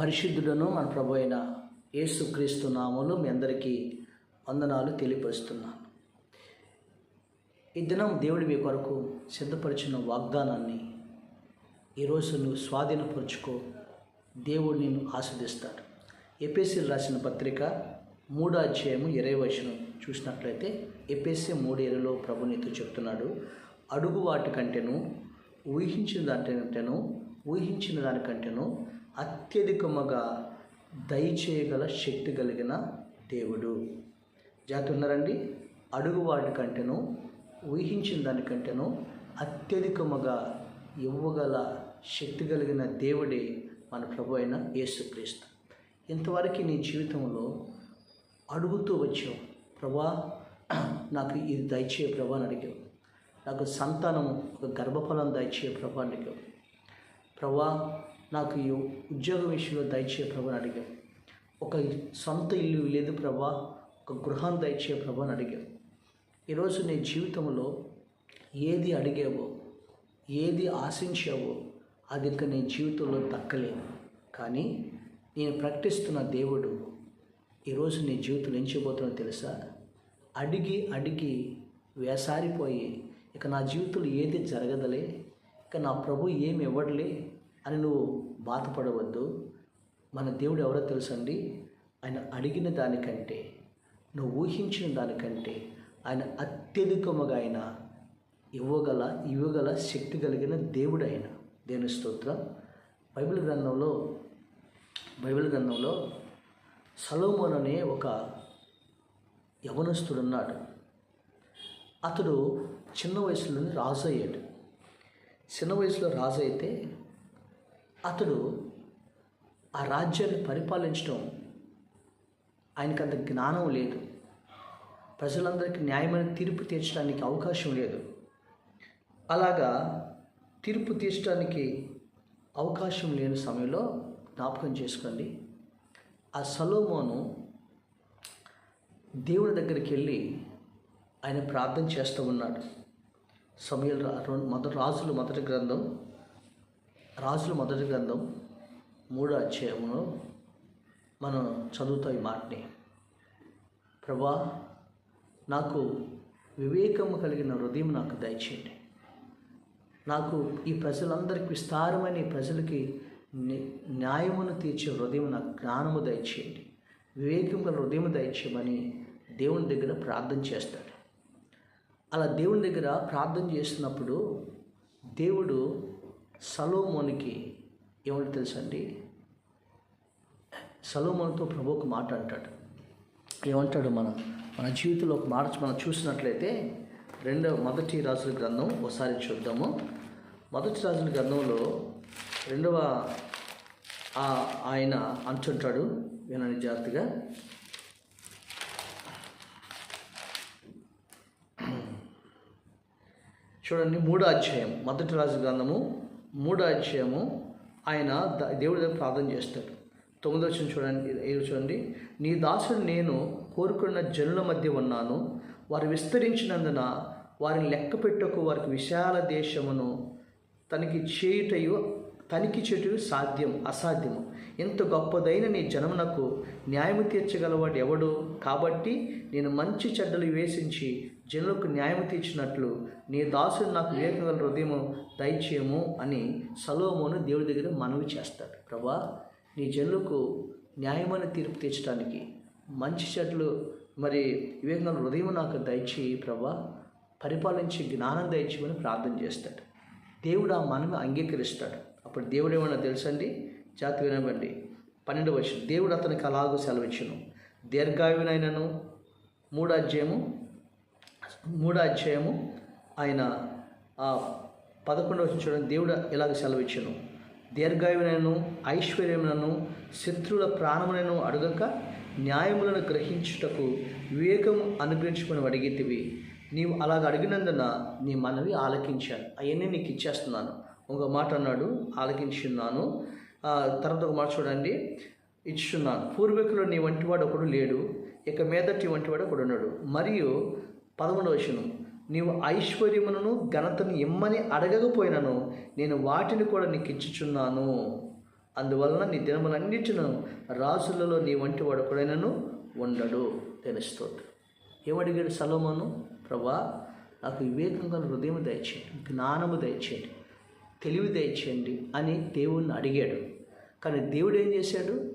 పరిశుద్ధుడను మన ప్రభు అయిన యేసుక్రీస్తు నామములు మీ అందరికీ వందనాలు తెలియపరుస్తున్నాను. ఈ దినం దేవుడి మీ కొరకు సిద్ధపరిచిన వాగ్దానాన్ని ఈరోజు నువ్వు స్వాధీనపరుచుకో. దేవుడు నిన్ను ఆస్వాదిస్తాడు ఎపిఎస్సి రాసిన పత్రిక మూడో అధ్యాయము ఇరవై వచనం చూసినట్లయితే ఎపిఎస్సి మూడు ఇరవైలో ప్రభు నీతో చెప్తున్నాడు అడుగు వాటి కంటేను ఊహించిన దానికంటేను ఊహించిన దానికంటేను అత్యధికముగా దయచేయగల శక్తి కలిగిన దేవుడు. జాతి ఉన్నారండి అడుగు వాటి కంటేను ఊహించిన దానికంటేను అత్యధికముగా ఇవ్వగల శక్తి కలిగిన దేవుడే మన ప్రభు అయిన యేసుక్రీస్తు. ఇంతవరకు నీ జీవితంలో అడుగుతూ వచ్చావు ప్రభా నాకు ఇది దయచేయ ప్రభా అని అడిగావు. నాకు సంతానం ఒక గర్భఫలం దయచేయ ప్రభా అని అడిగావు. ప్రభా నాకు ఈ ఉద్యోగం విషయంలో దయచేయ ప్రభుని అడిగాం. ఒక సొంత ఇల్లు లేదు ప్రభా ఒక గృహం దయచే ప్రభు అని అడిగాం. ఈరోజు నీ జీవితంలో ఏది అడిగావో ఏది ఆశించావో అది ఇంకా నీ జీవితంలో దక్కలేదు. కానీ నేను ప్రకటిస్తున్న దేవుడు ఈరోజు నీ జీవితంలో ఏం చేయబోతున్నా తెలుసా? అడిగి అడిగి వేసారిపోయి ఇక నా జీవితంలో ఏది జరగదలే ఇక నా ప్రభు ఏమి ఇవ్వడలే అని నువ్వు బాధపడవద్దు. మన దేవుడు ఎవరో తెలుసండి? ఆయన అడిగిన దానికంటే నువ్వు ఊహించిన దానికంటే ఆయన అత్యధికముగా ఆయన ఇవ్వగల ఇవ్వగల శక్తి కలిగిన దేవుడు ఆయన. దేని స్తోత్రం. బైబిల్ గ్రంథంలో బైబిల్ గ్రంథంలో సలోమోన్ అనే ఒక యవనస్తుడున్నాడు అతడు చిన్న వయసులోనే రాజు అయ్యాడు. చిన్న వయసులో రాజు అయితే అతడు ఆ రాజ్యాన్ని పరిపాలించడం ఆయనకు అంత జ్ఞానం లేదు. ప్రజలందరికీ న్యాయమైన తీర్పు తీర్చడానికి అవకాశం లేదు. అలాగా తీర్పు తీర్చడానికి అవకాశం లేని సమయంలో జ్ఞాపకం చేసుకోండి. ఆ సలోమోను దేవుడి దగ్గరికి వెళ్ళి ఆయన ప్రార్థన చేస్తూ ఉన్నాడు. సమయంలో మొదటి రాజులు మొదటి గ్రంథం రాజుల మొదటి గ్రంథం మూడో అధ్యాయంలో మనం చదువుతాం ఈ మాటని. ప్రభా నాకు వివేకము కలిగిన హృదయం నాకు దయచేయండి. నాకు ఈ ప్రజలందరికీ విస్తారమైన ఈ ప్రజలకి న్యాయమును తీర్చే హృదయం నాకు జ్ఞానము దయచేయండి. వివేకం గల హృదయం దయచేయమని దేవుని దగ్గర ప్రార్థన చేస్తాడు. అలా దేవుని దగ్గర ప్రార్థన చేస్తున్నప్పుడు దేవుడు సలోమోనికి ఏమంటే తెలుసండి? సలోమోనితో ప్రభు ఒక మాట అంటాడు. ఏమంటాడు మన మన జీవితంలో ఒక మాట మనం చూసినట్లయితే రెండవ మొదటి రాజుల గ్రంథం ఒకసారి చూద్దాము. మొదటి రాజుల గ్రంథంలో రెండవ ఆ- ఆయన అంటుంటాడు వినని జాగ్రత్తగా. చూడండి మూడో అధ్యాయం మొదటి రాజు గ్రంథము మూడో అధ్యాయము ఆయన దేవుడి దగ్గర ప్రార్థన చేస్తాడు. తొమ్మిదో వచ్చిన చూడండి ఏడు చూడండి. నీ దాసుడు నేను కోరుకున్న జనుల మధ్య ఉన్నాను. వారు విస్తరించినందున వారిని లెక్క పెట్టకు వారికి విశాల దేశమును తనకి చేయుటయు తనిఖీ చెటు సాధ్యం అసాధ్యము. ఎంత గొప్పదైన నీ జనమునకు న్యాయము తీర్చగలవాడు ఎవడు? కాబట్టి నేను మంచి చెడ్డలు వేసించి జనులకు న్యాయము తీర్చినట్లు నీ దాసుడు నాకు వివేకగల హృదయము దయచేయము అని సలోమోను దేవుడి దగ్గర మనవి చేస్తాడు. ప్రభా నీ జనులకు న్యాయమైన తీర్పు తీర్చడానికి మంచి చెట్లు మరి వివేకగల హృదయం నాకు దయచేయి ప్రభా పరిపాలించి జ్ఞానం దయచేయమని ప్రార్థన చేస్తాడు. దేవుడు ఆ మనవి అంగీకరిస్తాడు. అప్పుడు దేవుడు ఏమన్నా తెలుసండి? జాతి వినబండి పన్నెండు వచ్చిన దేవుడు అతనికి అలాగూ సెలవిచ్చును. దీర్ఘాయునైనను మూడు అధ్యాయము మూడో అధ్యాయము ఆయన పదకొండవ చూడండి. దేవుడు ఇలాగ సెలవిచ్చాను దీర్ఘాయువునను ఐశ్వర్యములను శత్రువుల ప్రాణములను అడగక న్యాయములను గ్రహించుటకు వివేకం అనుగ్రహించుకుని అడిగితివి నీవు అలాగ అడిగినందున నీ మనవి ఆలకించాను. అవన్నీ నీకు ఇచ్చేస్తున్నాను. ఒక మాట అన్నాడు ఆలకించున్నాను. తర్వాత ఒక మాట చూడండి. ఇచ్చున్నాను. పూర్వీకులు నీ వంటివాడు ఒకడు లేడు. ఇక మీదటి వంటివాడు ఒకడు ఉన్నాడు. మరియు పదమూడవ వచనం. నీవు ఐశ్వర్యమును ఘనతను ఇమ్మని అడగకపోయినను నేను వాటిని కూడా నీకు ఇచ్చుచున్నాను. అందువలన నీ దినములన్నిటిను రాజులలో నీ వంటి వాడు ఉండడు. తెలుస్తుంది ఏమడిగాడు సలోమోను? ప్రభా నాకు వివేకంగా హృదయం దయచేయండి జ్ఞానము దయచేయండి తెలివి దయచేయండి అని దేవుణ్ణి అడిగాడు. కానీ దేవుడు ఏం చేశాడు?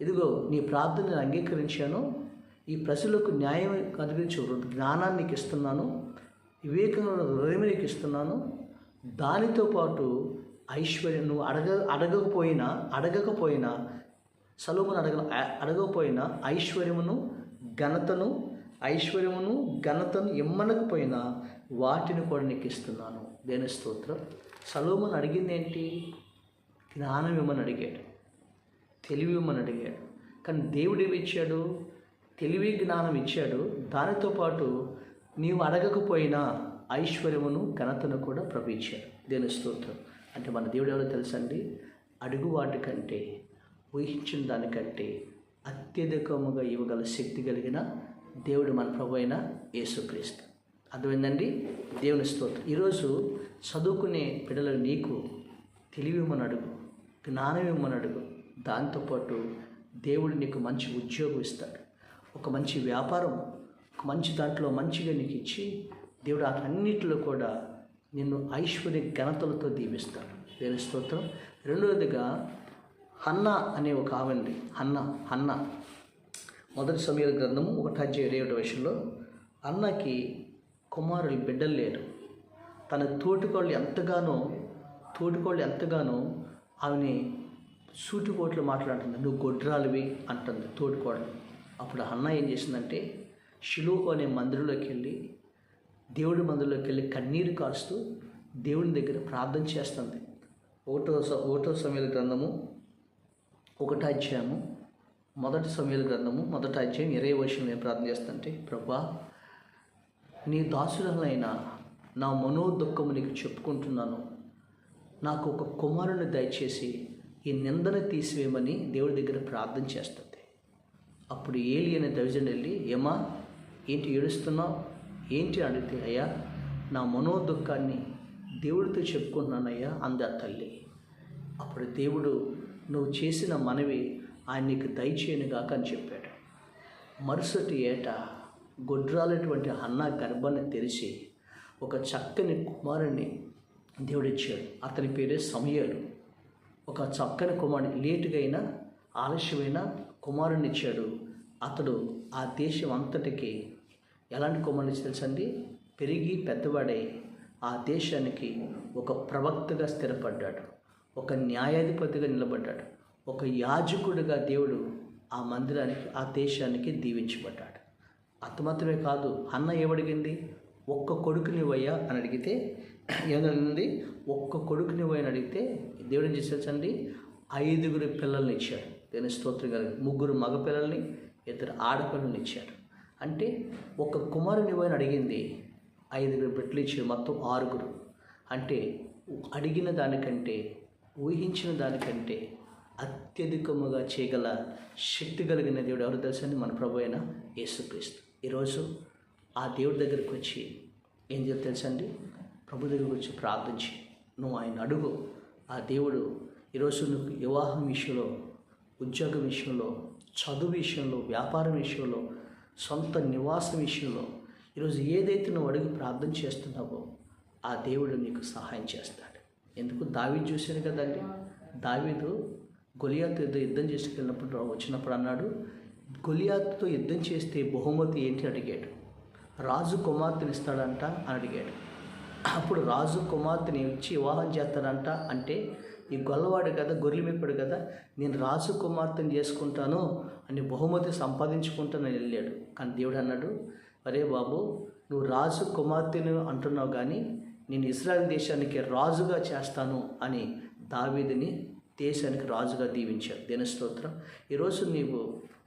ఇదిగో నీ ప్రార్థనను అంగీకరించాను ఈ ప్రజలకు న్యాయం కలిగించు జ్ఞానాన్ని నీకు ఇస్తున్నాను వివేకమైన హృదయం నీకు ఇస్తున్నాను. దానితో పాటు ఐశ్వర్యం నువ్వు అడగ అడగకపోయినా అడగకపోయినా సలోమును అడగ అడగకపోయినా ఐశ్వర్యమును ఘనతను ఐశ్వర్యమును ఘనతను ఇమ్మనకపోయినా వాటిని కూడా నీకు ఇస్తున్నాను. దేని స్తోత్రం? సలోమును అడిగింది ఏంటి? జ్ఞానం ఇమ్మని అడిగాడు తెలివి ఇమ్మని అడిగాడు. కానీ దేవుడు ఏమి ఇచ్చాడు? తెలివి జ్ఞానం ఇచ్చాడు. దానితో పాటు నీవు అడగకపోయినా ఐశ్వర్యమును ఘనతను కూడా ప్రభు ఇచ్చాడు. దేని స్తోత్రం. అంటే మన దేవుడు ఎవరో తెలుసండి? అడుగు వాటికంటే ఊహించిన దానికంటే అత్యధికముగా ఇవ్వగల శక్తి కలిగిన దేవుడు మన ప్రభు అయిన యేసుక్రీస్తు. అర్థమైందండి? దేవుని స్తోత్రం. ఈరోజు చదువుకునే పిల్లలు నీకు తెలివి అడుగు జ్ఞానం ఇవ్వమని అడుగు. దాంతోపాటు దేవుడు నీకు మంచి ఉద్యోగం ఇస్తాడు. ఒక మంచి వ్యాపారం ఒక మంచి దాంట్లో మంచిగా నీకు ఇచ్చి దేవుడు అన్నిటిలో కూడా నిన్ను ఐశ్వర్య ఘనతలతో దీవిస్తాడు. దేని స్తోత్రం. రెండవదిగా హన్న అనే ఒక ఆవండి హన్న హన్న. మొదటి సమయాల గ్రంథము ఒకటి అధ్యాయ ఇరవై విషయంలో అన్నకి కుమారులు బిడ్డలు లేరు. తన తోటికోళ్ళు ఎంతగానో తోటికోళ్ళు ఎంతగానో ఆమెని సూటిపోట్లు మాట్లాడుతుంది. నువ్వు గొడ్రాలివి అంటుంది తోటికోడలు అప్పుడు అన్న ఏం చేసిందంటే షిలోహు అనే మందిరంలోకి వెళ్ళి దేవుడి మందిరంలోకి వెళ్ళి కన్నీరు కారుస్తూ దేవుని దగ్గర ప్రార్థన చేస్తుంది. ఒకటో స- ఒకటో సమయాల గ్రంథము ఒకటో అధ్యాయము మొదటి సమయాల గ్రంథము మొదటి అధ్యాయం ఇరవై వర్షం నేను ప్రార్థన చేస్తుంటే ప్రభా నీ దాసులైన నా మనోదుఖము నీకు చెప్పుకుంటున్నాను. నాకు ఒక కుమారుని దయచేసి ఈ నిందను తీసివేయమని దేవుడి దగ్గర ప్రార్థన చేస్తాను. అప్పుడు ఏలి అనే దైవజన్ వెళ్ళి ఏమా ఏంటి ఏడుస్తున్నావు? ఏంటి? అడిగితే అయ్యా నా మనోదుఖాన్ని దేవుడితో చెప్పుకుంటున్నానయ్యా అంది ఆ తల్లి. అప్పుడు దేవుడు నువ్వు చేసిన మనవి ఆయన నీకు దయచేయను గాక అని చెప్పాడు. మరుసటి ఏట గొడ్రాలటువంటి అన్న గర్భాన్ని తెరిచి ఒక చక్కని కుమారుణ్ణి దేవుడిచ్చాడు. అతని పేరే సమయాలు. ఒక చక్కని కుమారుడు లేటుగా అయినా ఆలస్యమైన కుమారుని ఇచ్చాడు అతడు ఆ దేశం అంతటికి ఎలాంటి కుమారుని తెలుసండి? పెరిగి పెద్దవాడై ఆ దేశానికి ఒక ప్రవక్తగా స్థిరపడ్డాడు. ఒక న్యాయాధిపతిగా నిలబడ్డాడు. ఒక యాజకుడిగా దేవుడు ఆ మందిరానికి ఆ దేశానికి దీవించబడ్డాడు. అంత మాత్రమే కాదు అన్న ఏమడిగింది? ఒక్క కొడుకునివయ్యా అని అడిగితే ఏమడిగింది ఒక్క కొడుకునివయ్యా అని అడిగితే దేవుడు ఏం చేసేసండి ఐదుగురు పిల్లల్ని ఇచ్చాడు. దేని స్తోత్రం కలిగి ముగ్గురు మగ పిల్లల్ని ఇద్దరు ఆడపిల్లల్ని ఇచ్చాడు అంటే ఒక కుమారునివని అడిగింది ఐదుగురు బిడ్డలు ఇచ్చారు మొత్తం ఆరుగురు. అంటే అడిగిన దానికంటే ఊహించిన దానికంటే అత్యధికముగా చేయగల శక్తి కలిగిన దేవుడు ఎవరు తెలుసండి మన ప్రభు అయిన యేసుక్రీస్తు. ఈరోజు ఆ దేవుడి దగ్గరికి వచ్చి ఏం చేయాలి తెలుసండి ప్రభు దగ్గరికి వచ్చి ప్రార్థించి నువ్వు ఆయన అడుగు. ఆ దేవుడు ఈరోజు నువ్వు వివాహం విషయంలో ఉద్యోగం విషయంలో చదువు విషయంలో వ్యాపారం విషయంలో సొంత నివాసం విషయంలో ఈరోజు ఏదైతే నువ్వు అడిగి ప్రార్థన చేస్తున్నావో ఆ దేవుడు నీకు సహాయం చేస్తాడు. ఎందుకు? దావీదు చూశాను కదండి. దావీదు గొలియాతు యుద్ధం చేసుకెళ్ళినప్పుడు వచ్చినప్పుడు అన్నాడు గొలియాతుతో యుద్ధం చేస్తే బహుమతి ఏంటి? అడిగాడు. రాజు కుమార్తెని ఇస్తాడంట అని అడిగాడు. అప్పుడు రాజు కుమార్తెని ఇచ్చి వివాహం చేస్తాడంట అంటే ఈ గొల్లవాడు కదా గొర్రెలు కదా నేను రాజు కుమార్తెను చేసుకుంటాను అని బహుమతి సంపాదించుకుంటానని వెళ్ళాడు. కానీ దేవుడు అన్నాడు అరే బాబు నువ్వు రాజు కుమార్తెను అంటున్నావు కానీ నేను ఇస్రాయల్ దేశానికి రాజుగా చేస్తాను అని దావీదిని దేశానికి రాజుగా దీవించాడు. దేని స్తోత్రం. ఈరోజు నీవు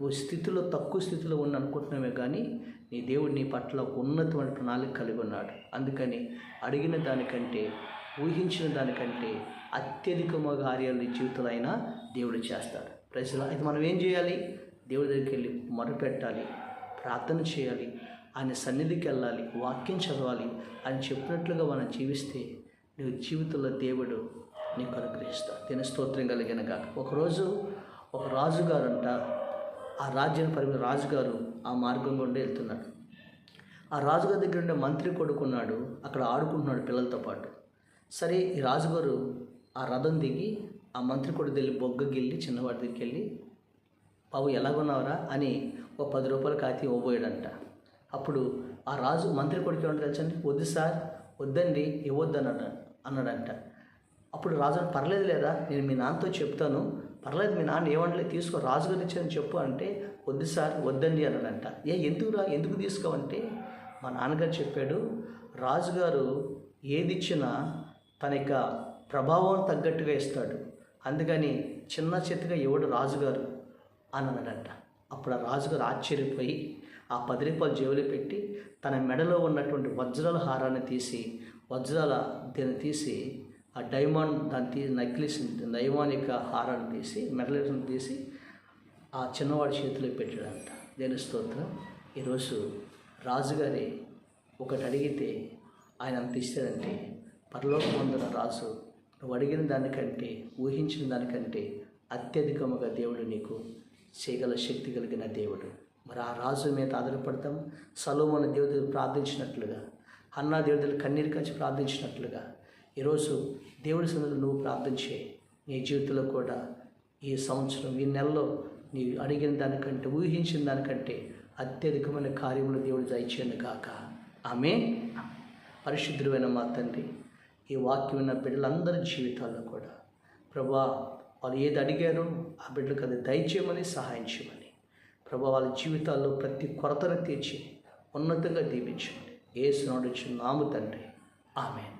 నువ్వు స్థితిలో తక్కువ స్థితిలో ఉన్న అనుకుంటున్నామే కానీ నీ దేవుడు నీ పట్ల ఉన్నతమైన ప్రణాళిక కలిగి ఉన్నాడు. అందుకని అడిగిన దానికంటే ఊహించిన దానికంటే అత్యధికమైన కార్యాలు నీ జీవితంలో అయినా దేవుడు చేస్తాడు. ప్రజల అయితే మనం ఏం చేయాలి? దేవుడి దగ్గరికి వెళ్ళి మొరపెట్టాలి ప్రార్థన చేయాలి ఆయన సన్నిధికి వెళ్ళాలి వాక్యం చదవాలి అని చెప్పినట్లుగా మనం జీవిస్తే నీ జీవితంలో దేవుడు నీకు అనుగ్రహిస్తాడు దీని స్తోత్రం కలిగిన కాక ఒకరోజు ఒక రాజుగారు అంట ఆ రాజ్యం పరిమితి రాజుగారు ఆ మార్గం గుండా వెళ్తున్నాడు ఆ రాజుగారి దగ్గర ఉండే మంత్రి కొడుకున్నాడు అక్కడ ఆడుకుంటున్నాడు పిల్లలతో పాటు. సరే ఈ రాజుగారు ఆ రథం దిగి ఆ మంత్రి కొడుకు వెళ్ళి బొగ్గ చిన్నవాడి దగ్గరికి వెళ్ళి బాబు ఎలాగున్నావురా అని ఒక పది రూపాయలు కాతి ఇవ్వబోయాడంట. అప్పుడు ఆ రాజు మంత్రి కొడుకు ఏమంటారు తెలుసండి వద్దు సార్ వద్దండి ఇవ్వద్దు అన్నాడు అన్నాడంట. అప్పుడు రాజు పర్లేదు లేదా నేను మీ నాన్నతో చెప్తాను. పర్లేదు మీ నాన్న ఏమంటలే తీసుకో రాజు గారు ఇచ్చారని చెప్పు అంటే వద్దు సార్ వద్దండి అన్నాడంట. ఏ ఎందుకురా ఎందుకు తీసుకోవంటే? మా నాన్నగారు చెప్పాడు రాజుగారు ఏది ఇచ్చినా తన యొక్క ప్రభావం తగ్గట్టుగా ఇస్తాడు. అందుకని చిన్న చేతిగా ఎవడు రాజుగారు అని అన్నాడంట. అప్పుడు ఆ రాజుగారు ఆశ్చర్యపోయి ఆ పది రూపాయలు జేబులు పెట్టి తన మెడలో ఉన్నటువంటి వజ్రాల హారాన్ని తీసి వజ్రాల దీన్ని తీసి ఆ డైమండ్ దాన్ని తీసి నక్లిస్ డైమాన్ యొక్క హారాన్ని తీసి మెడలేసం తీసి ఆ చిన్నవాడి చేతిలో పెట్టాడంట. దేని స్తోత్రం. ఈరోజు రాజుగారి ఒకటి అడిగితే ఆయన అంత ఇస్తాడంటే పరలోకమందున రాజు నువ్వు అడిగిన దానికంటే ఊహించిన దానికంటే అత్యధికముగా దేవుడు నీకు చేయగల శక్తి కలిగిన దేవుడు. మరి ఆ రాజు మీద ఆధారపడతాం. సలోమన దేవుడు ప్రార్థించినట్లుగా అన్నా దేవుడు కన్నీరు కలిసి ప్రార్థించినట్లుగా ఈరోజు దేవుడి సన్నిధిలో నువ్వు ప్రార్థించే నీ జీవితంలో కూడా ఈ సంవత్సరం ఈ నెలలో నీవు అడిగిన దానికంటే ఊహించిన దానికంటే అత్యధికమైన కార్యములు దేవుడు దయచేయను కాక ఆమె పరిశుద్ధుడైన మా తండ్రి ఈ వాక్యం ఉన్న బిడ్డలందరి జీవితాల్లో కూడా ప్రభా వాళ్ళు ఏది అడిగారో ఆ బిడ్డలకు అది దయచేయమని సహాయం చేయమని ప్రభా వాళ్ళ జీవితాల్లో ప్రతి కొరతను తీర్చి ఉన్నతంగా దీవించండి. ఏ నాము తండ్రి. ఆమె